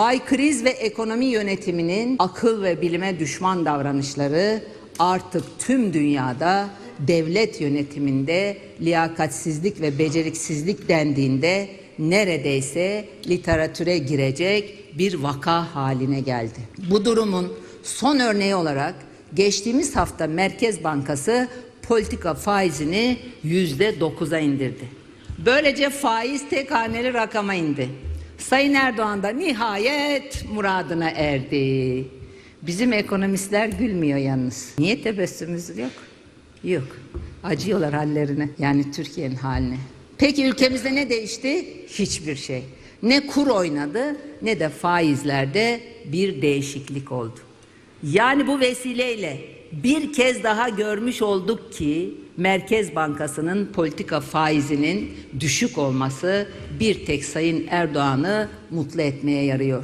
Bay Kriz ve ekonomi yönetiminin akıl ve bilime düşman davranışları artık tüm dünyada devlet yönetiminde liyakatsizlik ve beceriksizlik dendiğinde neredeyse literatüre girecek bir vaka haline geldi. Bu durumun son örneği olarak geçtiğimiz hafta Merkez Bankası politika faizini yüzde dokuza indirdi. Böylece faiz tek haneli rakama indi. Sayın Erdoğan da nihayet muradına erdi. Bizim ekonomistler gülmüyor yalnız. Niye tebessümümüz yok? Yok. Acıyorlar hallerine. Yani Türkiye'nin haline. Peki ülkemizde ne değişti? Hiçbir şey. Ne kur oynadı ne de faizlerde bir değişiklik oldu. Yani bu vesileyle bir kez daha görmüş olduk ki Merkez Bankası'nın politika faizinin düşük olması bir tek Sayın Erdoğan'ı mutlu etmeye yarıyor.